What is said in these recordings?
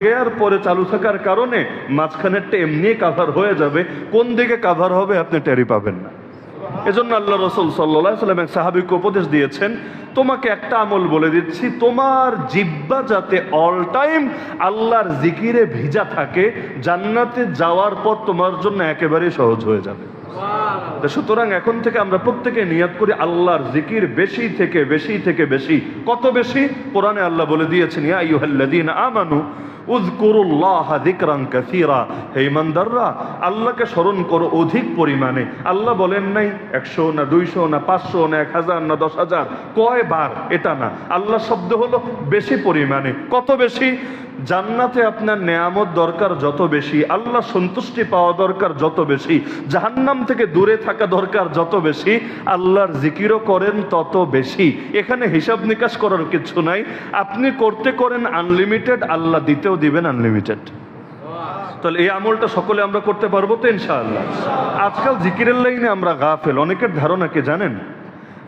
আর পরে চালু থাকার কারণে মাঝখানেরটা এমনি কাভার হয়ে যাবে। কোন দিকে কাভার হবে আপনি টেরি পাবেন না। এজন্য আল্লাহ রসুল সাল্লাহ সাল্লাম এক সাহাবিকে উপদেশ দিয়েছেন তোমাকে একটা আমল বলে দিচ্ছি তোমার জিব্বা যাতে অল টাইম আল্লাহর জিকিরে ভিজা থাকে জান্নাতে যাওয়ার পর তোমার জন্য একেবারেই সহজ হয়ে যাবে। সুতরাং এখন থেকে আমরা প্রত্যেকে নিয়াত করি আল্লাহর জিকির বেশি থেকে বেশি থেকে বেশি। কত বেশি? কোরআনে আল্লাহ বলে দিয়েছেন ইয়া আইয়ুহাল্লাযীনা আমানু উযকুরুল্লাহ যিকরান কাসীরা। হে ইমানদাররা, আল্লাহকে স্মরণ করো অধিক পরিমাণে। আল্লাহ বলেন নাই, একশো না দুইশো না পাঁচশো না এক হাজার না দশ হাজার। কয় বার এটা না। আল্লাহ শব্দ হলো বেশি পরিমাণে। কত বেশি? জান্নাতে আপনার নেয়ামত দরকার যত বেশি, আল্লাহ সন্তুষ্টি পাওয়া দরকার যত বেশি, জাহান্নাম থেকে দূরে থাকা দরকার যত বেশি, আল্লাহর জিকিরও করেন তত বেশি। এখানে হিসাব নিকাশ করার কিছু নাই। আপনি করতে করেন আনলিমিটেড আল্লাহ দিতেও দিবেন আনলিমিটেড তাহলে এই আমলটা সকলে আমরা করতে পারব তো ইনশাআল্লাহ। আজকাল জিকিরের লাইনে আমরা গাফেল। অনেকের ধারণা কি জানেন?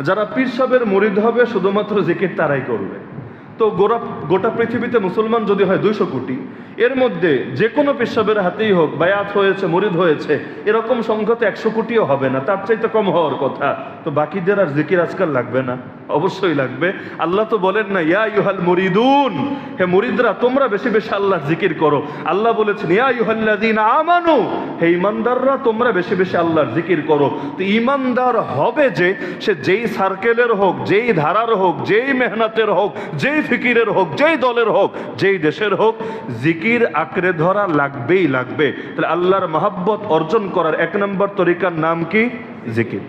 যারা পীর সাহেবের মুরিদ হবে, শুধুমাত্র জিকির তারাই করবে। তো গোটা গোটা পৃথিবীতে মুসলমান যদি হয় দুইশো কোটি, এর মধ্যে যে কোনো পেশাবের হাতেই হোক, বায়াত হয়েছে, মরিদ হয়েছে, এরকম সংখ্যা তো একশো কোটিও হবে না, তার চাইতে কম হওয়ার কথা। তো বাকিদের আর জিকির আজকাল লাগবে না। অবশ্যই লাগবে। আল্লাহ তো বলেন না, ইয়া ইউহাল মুরিদুন। হে মুরিদরা, তোমরা বেশি বেশি আল্লাহর জিকির করো। আল্লাহ বলেছেন, ইয়া ইউহাল্লাযীন আমানু। হে ইমানদাররা, তোমরা বেশি বেশি আল্লাহর জিকির করো। তো ইমানদার হবে যে, সে যেই সার্কেলের হোক, যেই ধারার হোক, যেই মেহনতের হোক, যেই ফিকিরের হোক, যেই দলের হোক, যেই দেশের হোক, জিকির আঁকড়ে ধরা লাগবেই লাগবে। তাহলে আল্লাহর মহাব্বত অর্জন করার এক নম্বর তরিকার নাম কি? জিকির।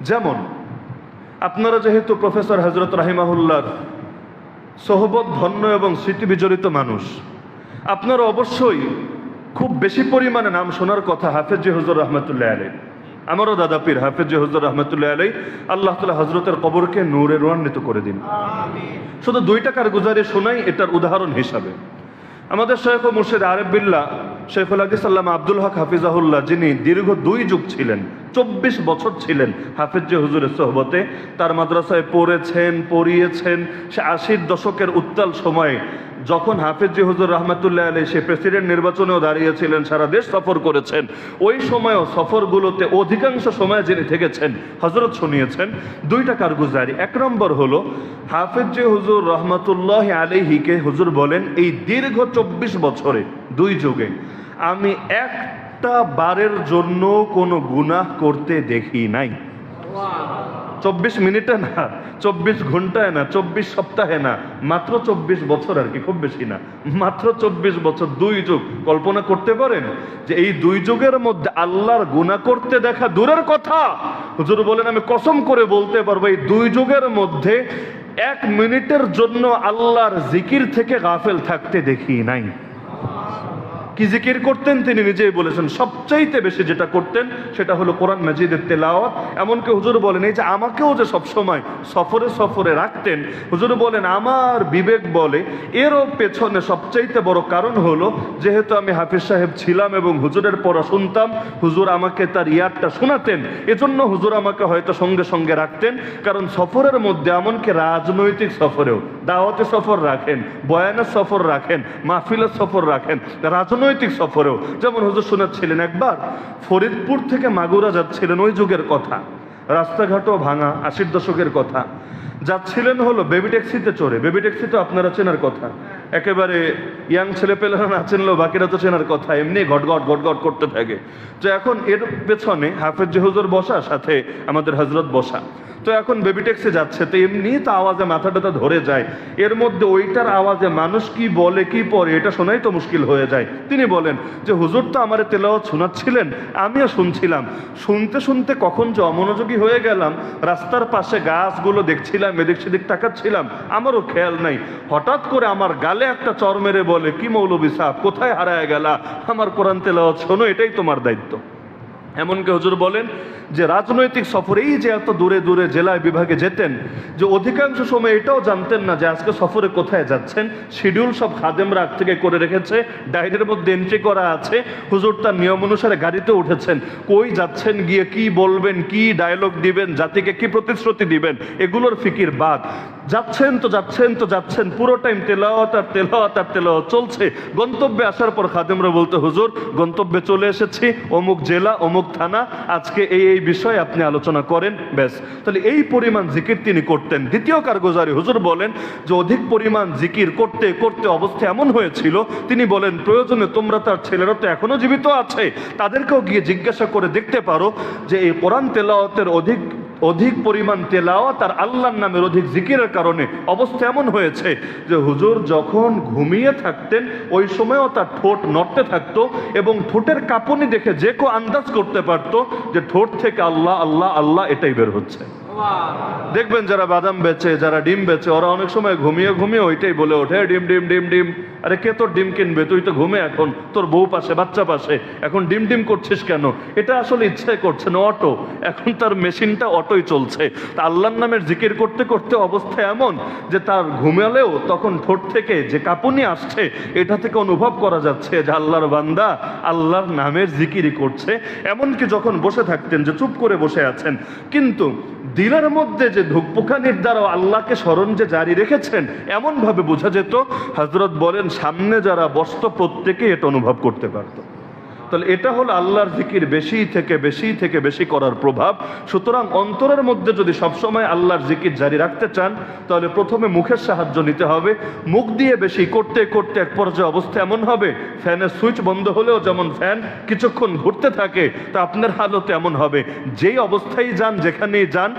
যেমন আপনারা যেহেতু প্রফেসর হজরত রাহিমাহুল্লার সহবত ধন্য এবং স্মৃতি বিজড়িত মানুষ আপনারা অবশ্যই খুব বেশি পরিমাণে নাম শোনার কথা হাফেজ হুজুর রহমতুল্লাহ আলী আমারও দাদা পীর হাফেজ হুজুর রহমতুল্লাহ আলী আল্লাহ তালা হজরতের কবরকে নূরে রোয়ান্বিত করে দিন। শুধু দুই টাকার গুজারি শোনাই এটার উদাহরণ হিসাবে। আমাদের শেখ ও মুর্শিদ আরেফ বিল্লাহ শেখুল হাদিস আল্লামা আব্দুল হক হাফিজাহুল্লাহ যিনি দীর্ঘ দুই যুগ ছিলেন চব্বিশ বছর ছিলেন হাফিজ যে হুজুরের সোহবতে। তার মাদ্রাসায় পড়েছেন, পড়িয়েছেন। সে আশির দশকের উত্তাল সময়ে যখন হাফিজ জি হুজুর রহমতুল্লাহ আলী সে প্রেসিডেন্ট নির্বাচনেও দাঁড়িয়েছিলেন, সারা দেশ সফর করেছেন। ওই সময়ও সফরগুলোতে অধিকাংশ সময় যিনি থেকেছেন হজরত শুনিয়েছেন। দুইটা কারগুজারি। এক নম্বর হলো, হাফিজ জি হুজুর রহমতুল্লাহ আলিহিকে হুজুর বলেন, এই দীর্ঘ চব্বিশ বছরে, দুই যুগে, আমি একটা বারের জন্য কোনো গুনাহ করতে দেখি নাই। চব্বিশ মিনিটে না, চব্বিশ ঘন্টায় না, চব্বিশ সপ্তাহে না, মাত্র চব্বিশ বছর আর কি, খুব বেশি না। মাত্র চব্বিশ বছর, দুই যুগ। কল্পনা করতে পারেন যে এই দুই যুগের মধ্যে আল্লাহর গুণা করতে দেখা দূরের কথা। হুজুর বলেন, আমি কসম করে বলতে পারব, এই দুই যুগের মধ্যে এক মিনিটের জন্য আল্লাহর জিকির থেকে গাফেল থাকতে দেখি নাই। কি জিকির করতেন তিনি নিজেই বলেছেন, সবচাইতে বেশি যেটা করতেন সেটা হলো কোরআন মাজিদের তেলাওয়াত। এমনকি হুজুর বলেন, এই যে আমাকেও যে সবসময় সফরে সফরে রাখতেন, হুজুর বলেন, আমার বিবেক বলে, এরও পেছনে সবচাইতে বড় কারণ হলো, যেহেতু আমি হাফিজ সাহেব ছিলাম এবং হুজুরের পড়া শুনতাম, হুজুর আমাকে তার ইয়ারটা শোনাতেন। এজন্য হুজুর আমাকে হয়তো সঙ্গে সঙ্গে রাখতেন, কারণ সফরের মধ্যে এমনকি রাজনৈতিক সফরেও দাওয়াতে সফর রাখেন, বয়ানের সফর রাখেন, মাহফিলের সফর রাখেন রাজনৈতিক সফরেও। যেমন হুজুর শোনাচ্ছিলেন একবার, ফরিদপুর থেকে মাগুরা যাচ্ছিলেন ওই যুগের কথা। রাস্তাঘাটও ভাঙা, আশির দশকের কথা। যাচ্ছিলেন হলো বেবি ট্যাক্সিতে চড়ে। বেবি ট্যাক্সি তো আপনারা চেনার কথা। একেবারে ইয়াং ছেলে পেলেরা না চেনলেও বাকিরা তো চেনার কথা। এমনি ঘটঘট ঘটঘট করতে থাকে। তো এখন এর পেছনে হাফেজ হুজুর বসা, সাথে আমাদের হজরত বসা। তো এখন বেবি ট্যাক্সি যাচ্ছে, তো এমনি তো আওয়াজে মাথা টাথা ধরে যায়। এর মধ্যে ওইটার আওয়াজে মানুষ কি বলে, কি পরে, এটা শোনাই তো মুশকিল হয়ে যায়। তিনি বলেন যে, হুজুর তো আমার তেলাওয়াত শোনাচ্ছিলেন, আমিও শুনছিলাম। শুনতে শুনতে কখন যে অমনোযোগী হয়ে গেলাম, রাস্তার পাশে গাছগুলো দেখছিলাম, এদিক সেদিক তাকাচ্ছিলাম, আমারও খেয়াল নাই। হঠাৎ করে আমার গালে একটা চর মেরে বলে, কি মৌলবী সাহ কোথায় হারায় গেলা? আমার কোরআন তেলাওয়াত শোনো, এটাই তোমার দায়িত্ব। এমনকি হুজুর বলেন যে রাজনৈতিক সফরেই যে এত দূরে দূরে জেলায় বিভাগে যেতেন, যে অধিকাংশ সময় এটাও জানতেন না যে আজকে সফরে কোথায় যাচ্ছেন শিডিউল সব খাদেমরা আগ থেকে করে রেখেছে, ডায়েরির মধ্যে এন্ট্রি করা আছে, হুজুর তার নিয়ম অনুসারে গাড়িতে উঠেছেন, কই যাচ্ছেন, গিয়ে কি বলবেন, কি ডায়লগ দিবেন, জাতিকে কি প্রতিশ্রুতি দিবেন, এগুলোর ফিকির বাদ। যাচ্ছেন তো যাচ্ছেন তো যাচ্ছেন, পুরো টাইম তেলাওয়াত আর তেলাওয়াত আর তেলাওয়াত চলছে। গন্তব্যে আসার পর খাদেমরা বলতে, হুজুর, গন্তব্যে চলে এসেছি, অমুক জেলা, অমুক থানা, আজকে এই এই বিষয়ে আপনি আলোচনা করেন। ব্যাস। তাহলে এই পরিমাণ জিকির তিনি করতেন। দ্বিতীয় কারগুজারি, হুজুর বলেন যে অধিক পরিমাণ জিকির করতে করতে অবস্থা এমন হয়েছিল, তিনি বলেন, প্রয়োজনে তোমরা তার ছেলেরা তো এখনও জীবিত আছে। তাদেরকেও গিয়ে জিজ্ঞাসা করে দেখতে পারো যে এই কোরআন তেলাওয়াতের অধিক অধিক পরিমাণ তেলাওয়াত তার আল্লাহর নামের অধিক জিকিরের কারণে অবস্থা এমন হয়েছে যে হুজুর যখন ঘুমিয়ে থাকতেন, ওই সময়ও তার ঠোঁট নড়তে থাকত এবং ঠোঁটের কাঁপুনি দেখে যে কেউ আন্দাজ করতে পারত যে ঠোঁট থেকে আল্লাহ আল্লাহ আল্লাহ এটাই বের হচ্ছে। দেখবেন যারা বাদাম বেচে, যারা ডিম বেচে, ওরা অনেক সময় ঘুমিয়ে ঘুমিয়ে ওইটাই বলে ওঠে ডিম ডিম ডিম ডিম। আরে কে তোর ডিম কিনবে? তুই তো ঘুমে এখন। তোর বউ পাশে, বাচ্চা পাশে। এখন ডিম ডিম করছিস কেন? এটা আসলে ইচ্ছে করছে না, অটো। এখন তার মেশিনটা অটোই চলছে। তা আল্লাহর নামের জিকির করতে করতে অবস্থা এমন যে তার ঘুমালেও তখন ঠোঁট থেকে যে কাঁপুনি আসছে, এটা থেকে অনুভব করা যাচ্ছে যে আল্লাহর বান্দা আল্লাহর নামের জিকিরই করছে। এমনকি যখন বসে থাকতেন যে চুপ করে বসে আছেন, কিন্তু দিলের মধ্যে যে ধুকপুকানির দ্বারা আল্লাহকে স্মরণ যে জারি রেখেছেন, এমনভাবে বোঝা যেত হজরত বলেন, সামনে যারা বসত প্রত্যেকেই এটা অনুভব করতে পারত। তাহলে এটা হলো আল্লাহর জিকির বেশি থেকে বেশি থেকে বেশি করার প্রভাব। সুতরাং অন্তরের মধ্যে যদি সবসময় আল্লাহর জিকির জারি রাখতে চান, তাহলে প্রথমে মুখের সাহায্য নিতে হবে। মুখ দিয়ে বেশি করতে করতে এক পর্যায়ে অবস্থা এমন হবে, ফ্যানের সুইচ বন্ধ হলেও যেমন ফ্যান কিছুক্ষণ ঘুরতে থাকে, তা আপনার হালত এমন হবে। যেই অবস্থায় যান, যেখানেই যান